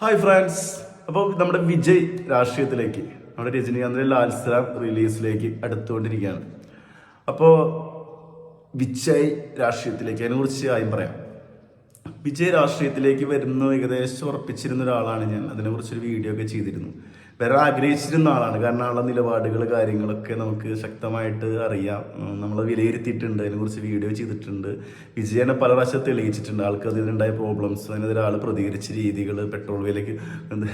Hi friends അപ്പോൾ നമ്മുടെ വിജയ് രാഷ്ട്രീയത്തിലേക്ക് നമ്മുടെ രജനീകാന്തിന്റെ ലാൽസലാം റിലീസിലേക്ക് അടുത്തുകൊണ്ടിരിക്കുകയാണ്. അപ്പോൾ വിജയ് രാഷ്ട്രീയത്തിലേക്ക് അതിനെക്കുറിച്ച് ആയും പറയാം. വിജയ് രാഷ്ട്രീയത്തിലേക്ക് വരുന്നു ഏകദേശം ഉറപ്പിച്ചിരുന്ന ഒരാളാണ് ഞാൻ. അതിനെക്കുറിച്ചൊരു വീഡിയോ ഒക്കെ ചെയ്തിരുന്നു. വരാൻ ആഗ്രഹിച്ചിരുന്ന ആളാണ്. കാരണം ആളുടെ നിലപാടുകൾ കാര്യങ്ങളൊക്കെ നമുക്ക് ശക്തമായിട്ട് അറിയാം. നമ്മൾ വിലയിരുത്തിയിട്ടുണ്ട്. അതിനെക്കുറിച്ച് വീഡിയോ ചെയ്തിട്ടുണ്ട്. വിജയനെ പല പ്രാവശ്യം തെളിയിച്ചിട്ടുണ്ട്. ആൾക്ക് അതിനുണ്ടായ പ്രോബ്ലംസ് അതിനെതിരെ ആൾ പ്രതികരിച്ച രീതികൾ പെട്രോൾ വിലയ്ക്ക്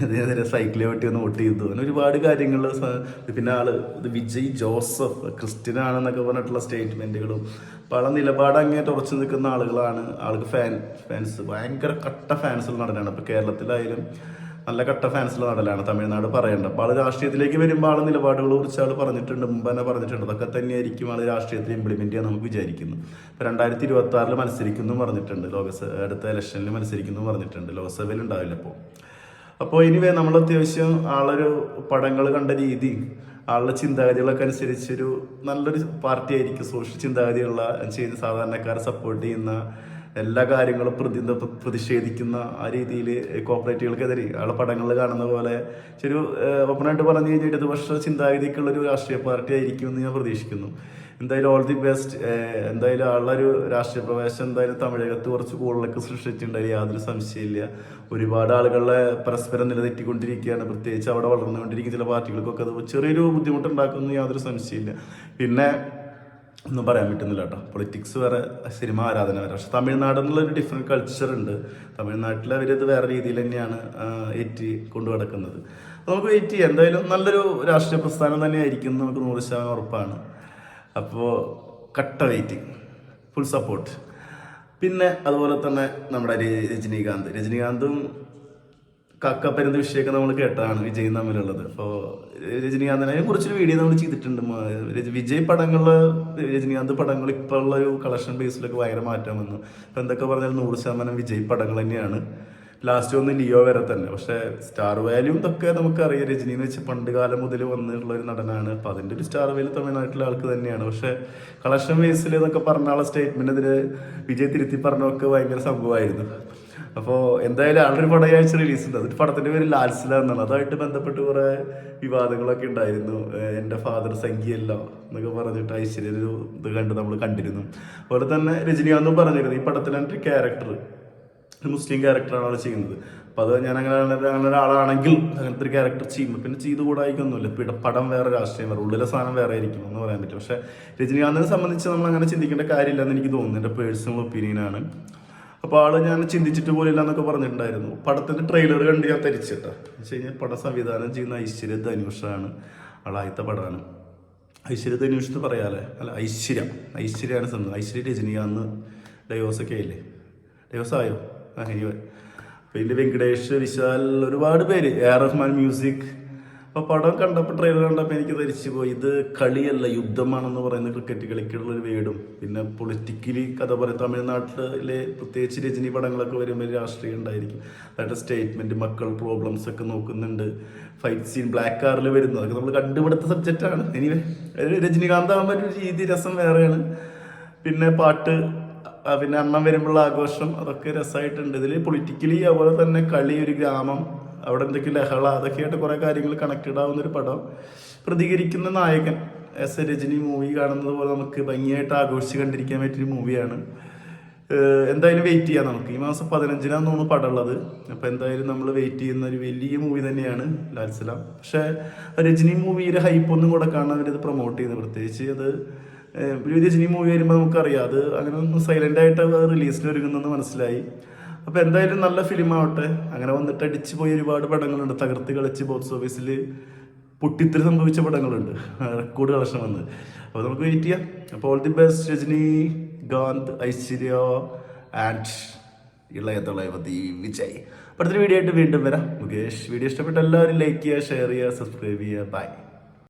അതിനെതിരെ സൈക്കിളെ വെട്ടി ഒന്ന് വോട്ട് ചെയ്തു. അങ്ങനെ ഒരുപാട് കാര്യങ്ങൾ പിന്നെ ആൾ വിജയ് ജോസഫ് ക്രിസ്ത്യൻ ആണെന്നൊക്കെ പറഞ്ഞിട്ടുള്ള സ്റ്റേറ്റ്മെന്റുകളും പല നിലപാട് അങ്ങനെ തുറച്ചു നിൽക്കുന്ന ആളുകളാണ്. ആൾക്ക് ഫാൻ ഫാൻസ് ഭയങ്കര കട്ട ഫാൻസുള്ള നടനാണ്. ഇപ്പൊ കേരളത്തിലായാലും നല്ല കട്ട ഫാൻസുള്ള നടലാണ് തമിഴ്നാട് പറയേണ്ടത്. അപ്പോൾ ആൾ രാഷ്ട്രീയത്തിലേക്ക് വരുമ്പോൾ ആൾ നിലപാടുകൾ കുറിച്ച് ആൾ പറഞ്ഞിട്ടുണ്ട് മുമ്പ് തന്നെ പറഞ്ഞിട്ടുണ്ട്. അതൊക്കെ തന്നെയായിരിക്കും ആൾ രാഷ്ട്രീയത്തിൽ ഇംപ്ലിമെന്റ് ചെയ്യാൻ നമുക്ക് വിചാരിക്കുന്നു. ഇപ്പൊ രണ്ടായിരത്തി ഇരുപത്തി ആറിൽ മത്സരിക്കുന്നു പറഞ്ഞിട്ടുണ്ട് ലോകസഭ അടുത്ത ഇലക്ഷനിൽ മത്സരിക്കുന്നു പറഞ്ഞിട്ടുണ്ട് ലോക്സഭയിൽ ഉണ്ടാവില്ല അപ്പോൾ അപ്പോൾ ഇനി നമ്മൾ അത്യാവശ്യം ആളൊരു പടങ്ങൾ കണ്ട രീതി ആളുടെ ചിന്താഗതികളൊക്കെ അനുസരിച്ചൊരു നല്ലൊരു പാർട്ടി ആയിരിക്കും സോഷ്യൽ ചിന്താഗതിയുള്ള ചെയ്യുന്ന സാധാരണക്കാരെ സപ്പോർട്ട് ചെയ്യുന്ന എല്ലാ കാര്യങ്ങളും പ്രതി പ്രതിഷേധിക്കുന്ന ആ രീതിയിൽ കോപ്പറേറ്റുകൾക്കെതിരെ ആളെ പടങ്ങളിൽ കാണുന്ന പോലെ ഒരു ഓപ്പണായിട്ട് പറഞ്ഞു കഴിഞ്ഞാൽ ഇടതുപക്ഷ ചിന്താഗതിക്കുള്ള ഒരു രാഷ്ട്രീയ പാർട്ടി ആയിരിക്കും എന്ന് ഞാൻ പ്രതീക്ഷിക്കുന്നു. എന്തായാലും ഓൾ ദി ബെസ്റ്റ് എന്തായാലും ആളൊരു രാഷ്ട്രീയ പ്രവേശം എന്തായാലും തമിഴകത്ത് കുറച്ച് കൂടുതലൊക്കെ സൃഷ്ടിച്ചിട്ടുണ്ടായി യാതൊരു സംശയമില്ല ഒരുപാട് ആളുകളെ പരസ്പരം നിലതെറ്റിക്കൊണ്ടിരിക്കുകയാണ് പ്രത്യേകിച്ച് അവിടെ വളർന്നുകൊണ്ടിരിക്കുന്ന ചില പാർട്ടികൾക്കൊക്കെ അത് ചെറിയൊരു ബുദ്ധിമുട്ടുണ്ടാക്കുന്നു യാതൊരു സംശയമില്ല പിന്നെ ഒന്നും പറയാൻ പറ്റുന്നില്ല കേട്ടോ. പൊളിറ്റിക്സ് വേറെ സിനിമ ആരാധന വേറെ. പക്ഷെ തമിഴ്നാട് എന്നുള്ള ഒരു ഡിഫറെന്റ് കൾച്ചർ ഉണ്ട്. തമിഴ്നാട്ടിൽ അവരത് വേറെ രീതിയിൽ തന്നെയാണ് ഏറ്റി കൊണ്ടു നടക്കുന്നത്. നമുക്ക് വെയിറ്റ് ചെയ്യാം. എന്തായാലും നല്ലൊരു രാഷ്ട്രീയ പ്രസ്ഥാനം തന്നെയായിരിക്കും എന്ന് നമുക്ക് നൂറ് ശതമാനം ഉറപ്പാണ്. അപ്പോൾ കട്ട വെയിറ്റിംഗ് ഫുൾ സപ്പോർട്ട് പിന്നെ അതുപോലെ തന്നെ നമ്മുടെ രജനീകാന്ത്. രജനീകാന്തും കക്കപ്പരുന്ത് വിഷയമൊക്കെ നമ്മൾ കേട്ടതാണ് വിജയും തമ്മിലുള്ളത്. അപ്പോൾ രജനീകാന്തിനെ കുറിച്ചൊരു വീഡിയോ നമ്മൾ ചെയ്തിട്ടുണ്ട്. വിജയ് പടങ്ങളിൽ രജനീകാന്ത് പടങ്ങൾ ഇപ്പോൾ ഉള്ള ഒരു കളക്ഷൻ ബേസിലൊക്കെ ഭയങ്കര മാറ്റം വന്നു. ഇപ്പം എന്തൊക്കെ പറഞ്ഞാൽ നൂറ് ശതമാനം വിജയ് പടങ്ങൾ തന്നെയാണ്. ലാസ്റ്റ് ഒന്ന് ലിയോ വരെ തന്നെ. പക്ഷേ സ്റ്റാർ വാല്യൂ ഇതൊക്കെ നമുക്കറിയാം. രജനി എന്ന് വെച്ചാൽ പണ്ട് കാലം മുതൽ വന്നിട്ടുള്ള ഒരു നടനാണ്. അപ്പോൾ അതിന്റെ ഒരു സ്റ്റാർ വാല്യൂ തമിഴ്നാട്ടിലെ ആൾക്ക് തന്നെയാണ്. പക്ഷേ കളക്ഷൻ ബേസിൽ എന്നൊക്കെ പറഞ്ഞ ആളെ അതിൽ വിജയ് തിരുത്തി പറഞ്ഞൊക്കെ ഭയങ്കര സംഭവമായിരുന്നു. അപ്പോൾ എന്തായാലും ആളൊരു പടം ഈ ആഴ്ച റിലീസ് ഉണ്ട്. അതൊരു പടത്തിന്റെ പേര് ലാൽസില എന്നാണ്. അതായിട്ട് ബന്ധപ്പെട്ട് കുറേ വിവാദങ്ങളൊക്കെ ഉണ്ടായിരുന്നു. എന്റെ ഫാദർ സംഖ്യയല്ല എന്നൊക്കെ പറഞ്ഞിട്ട് ഐശ്വര്യ ഒരു ഇത് കണ്ട് നമ്മൾ കണ്ടിരുന്നു. അതുപോലെ തന്നെ രജനീകാന്തും പറഞ്ഞിരുന്നു ഈ പടത്തിലെ ക്യാരക്ടർ ഒരു മുസ്ലിം ക്യാരക്ടറാണ് ആൾ ചെയ്യുന്നത്. അപ്പോൾ അത് ഞാൻ അങ്ങനെ അങ്ങനെ ഒരാളാണെങ്കിൽ അങ്ങനത്തെ ഒരു ക്യാരക്ടർ ചെയ്യുമ്പോൾ പിന്നെ ചെയ്തു കൂടായിക്കൊന്നുമില്ല പിട പടം വേറെ രാഷ്ട്രീയം വേറെ ഉള്ളിലെ സാധനം വേറെ ആയിരിക്കും എന്ന് പറയാൻ പറ്റും. പക്ഷേ രജനീകാന്തിനെ സംബന്ധിച്ച് നമ്മൾ അങ്ങനെ ചിന്തിക്കേണ്ട കാര്യമില്ലെന്ന് എനിക്ക് തോന്നുന്നു. എന്റെ പേഴ്സണൽ ഒപ്പീനിയനാണ് അപ്പോൾ ആൾ ഞാൻ ചിന്തിച്ചിട്ട് പോലില്ല എന്നൊക്കെ പറഞ്ഞിട്ടുണ്ടായിരുന്നു. പടത്തിന്റെ ട്രെയിലർ കണ്ട് ഞാൻ തരിച്ചിട്ടാ. വെച്ച് കഴിഞ്ഞാൽ പടം സംവിധാനം ചെയ്യുന്ന ഐശ്വര്യ ധനുഷാണ് ആളായത്തെ പടമാണ് ഐശ്വര്യ ധനുഷ് എന്ന് പറയാല്ലേ? അല്ല ഐശ്വര്യ. ഐശ്വര്യാണ് സംഭവം ഐശ്വര്യ രജനീകാന്ത് അന്ന് ഡയോസൊക്കെ ആയില്ലേ? ഡൈവോഴ്സ് ആയോ? ആ anyway. പിന്നെ വെങ്കടേഷ് വിശാൽ ഒരുപാട് പേര്. എ ആർ റഹ്മാൻ മ്യൂസിക് അപ്പോൾ പടം കണ്ടപ്പോൾ ട്രെയിലർ കണ്ടപ്പോൾ എനിക്ക് ധരിച്ചു പോയി ഇത് കളിയല്ല യുദ്ധമാണെന്ന് പറയുന്ന ക്രിക്കറ്റ് കളിക്കുള്ള ഒരു വേടും. പിന്നെ പൊളിറ്റിക്കലി കഥ പറയും തമിഴ്നാട്ടിലെ പ്രത്യേകിച്ച് രജനി പടങ്ങളൊക്കെ വരുമ്പോൾ രാഷ്ട്രീയം ഉണ്ടായിരിക്കും. അതായത് സ്റ്റേറ്റ്മെന്റ് മക്കൾ പ്രോബ്ലംസ് ഒക്കെ നോക്കുന്നുണ്ട്. ഫൈറ്റ് സീൻ ബ്ലാക്ക് കാറിൽ വരുന്നു. അതൊക്കെ നമ്മൾ കണ്ടുപിടുത്ത സബ്ജക്റ്റാണ് ഇനി രജനികാന്ത് ആകുമ്പോൾ ഒരു രീതി രസം വേറെയാണ്. പിന്നെ പാട്ട് പിന്നെ അണ്ണം വരുമ്പോഴുള്ള ആഘോഷം അതൊക്കെ രസമായിട്ടുണ്ട് ഇതിൽ പൊളിറ്റിക്കലി അതുപോലെ തന്നെ കളി ഒരു ഗ്രാമം അവിടെ എന്തൊക്കെ ലഹള അതൊക്കെയായിട്ട് കുറേ കാര്യങ്ങൾ കണക്റ്റഡ് ആവുന്ന ഒരു പടം. പ്രതികരിക്കുന്ന നായകൻ എസ് എ രജനി മൂവി കാണുന്നത് പോലെ നമുക്ക് ഭംഗിയായിട്ട് ആഘോഷിച്ച് കണ്ടിരിക്കാൻ പറ്റിയൊരു മൂവിയാണ് എന്തായാലും വെയിറ്റ് ചെയ്യാം നമുക്ക്. ഈ മാസം പതിനഞ്ചിനാന്ന് തോന്നുന്നു പടം ഉള്ളത് അപ്പൊ എന്തായാലും നമ്മൾ വെയിറ്റ് ചെയ്യുന്ന ഒരു വലിയ മൂവി തന്നെയാണ് ലാൽസലാം. പക്ഷേ രജനി മൂവിയുടെ ഹൈപ്പ് ഒന്നും കൂടെ കാണാൻ അവരത് പ്രൊമോട്ട് ചെയ്യുന്നത് പ്രത്യേകിച്ച് അത് രജനി മൂവി വരുമ്പോൾ നമുക്കറിയാം. അത് അങ്ങനെ ഒന്ന് സൈലന്റ് ആയിട്ട് അത് റിലീസിന് ഒരുങ്ങുന്നെന്ന് മനസ്സിലായി. അപ്പൊ എന്തായാലും നല്ല ഫിലിം ആവട്ടെ അങ്ങനെ വന്നിട്ട് അടിച്ചു പോയി ഒരുപാട് പടങ്ങളുണ്ട്. തകർത്ത് കളിച്ച് ബോക്സ് ഓഫീസിൽ പൊട്ടിത്തെറി സംഭവിച്ച പടങ്ങളുണ്ട്. റെക്കോർഡ് കളക്ഷൻ വന്ന്. അപ്പോൾ നമുക്ക് വെയിറ്റ് ചെയ്യാം. അപ്പോൾ all the best Rajinikanth Aishwarya and Ilaya Thalapathy Vijay. അടുത്തൊരു വീഡിയോ ആയിട്ട് വീണ്ടും വരാം. മുകേഷ് വീഡിയോ ഇഷ്ടപ്പെട്ട എല്ലാവരും ലൈക്ക് ചെയ്യുക ഷെയർ ചെയ്യുക സബ്സ്ക്രൈബ് ചെയ്യുക. ബൈ